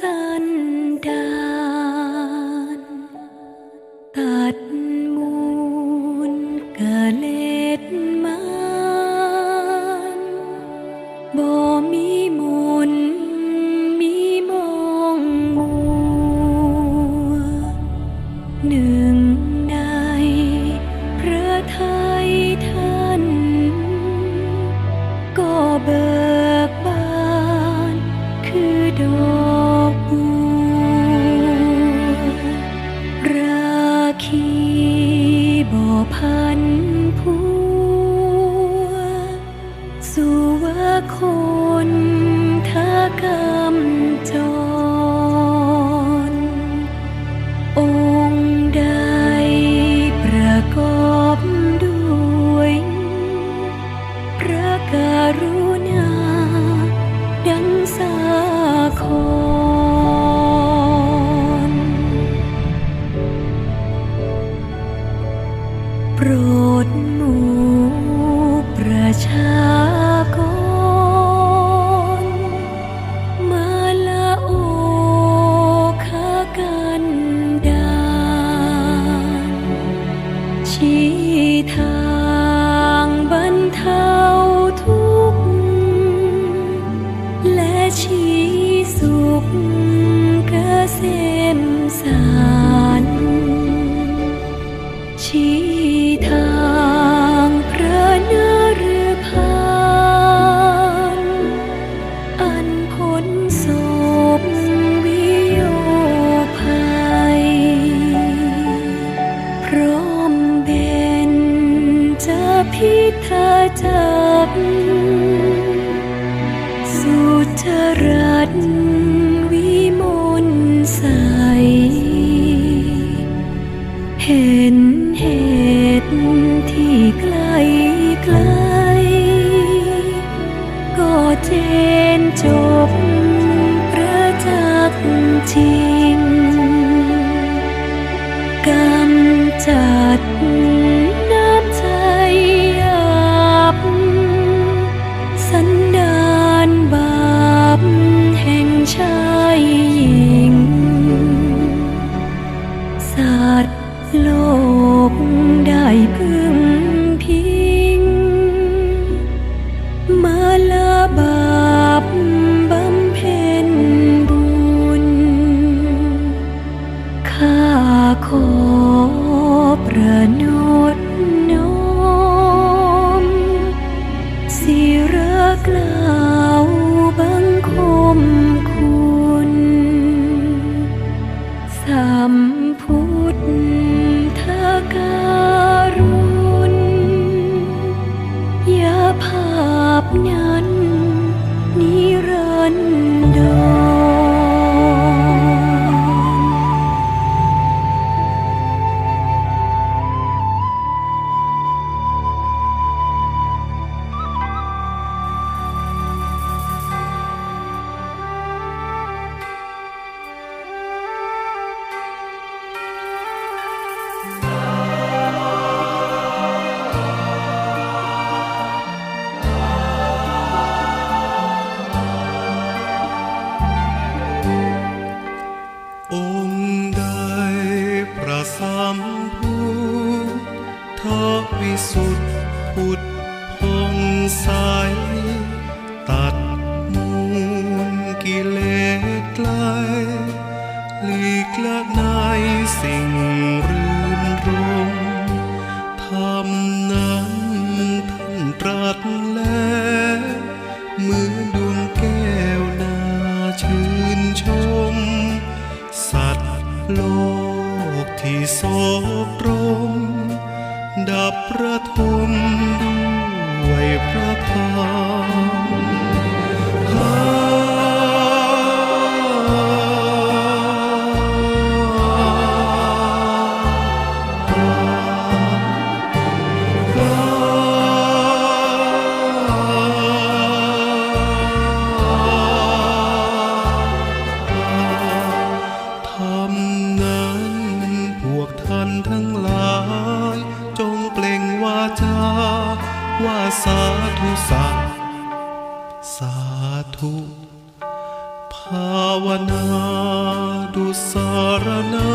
สันดานตัดมูลกะเลดมันบ่มีมูลมีมองมัวเนื้อ ผัวสุวคนทากรรมจร องค์ใดประกอบด้วยพระการุ จะพิทาจักรสุจรัตวิมลใส เห็นเหตุที่ไกลไกล ก็เจนจบประจักษ์จริง ข้าขอประนุดน้อมสิระกล่าวบังคมคุณสัม สิ่งรื่นรมธรรมนั้นท่านตรัสแล้วเหมือนดวงแก้วนาชื่นชม สัตว์โลกที่โศกรม ดับประทมด้วยพระพา ภาวนาดุสารณา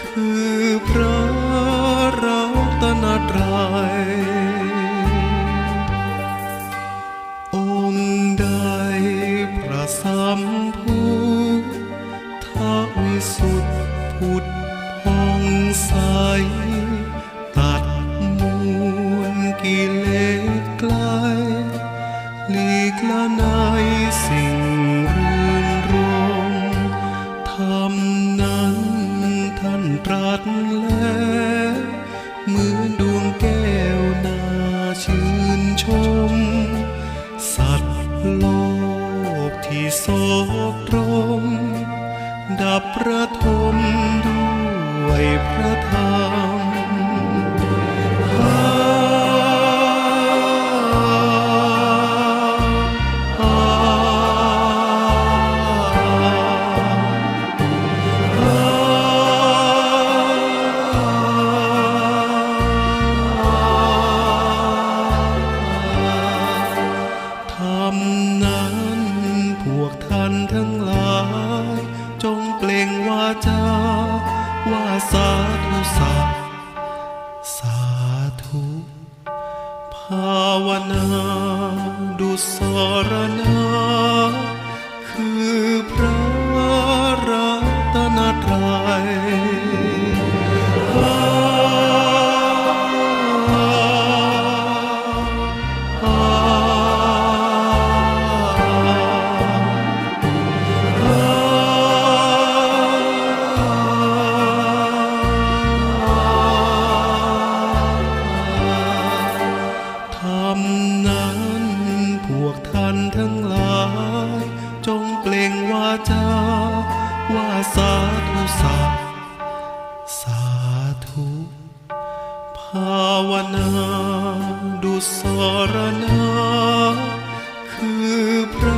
คือพระรัตนตรัยองค์ใดพระสัมพุทธวิสุทธพุทธองใสตัดมูลกิเล จาว่าสาธุสาสาธุ ภาวนาดุสรณาคือพระรัตนตรัย รณาคือพระ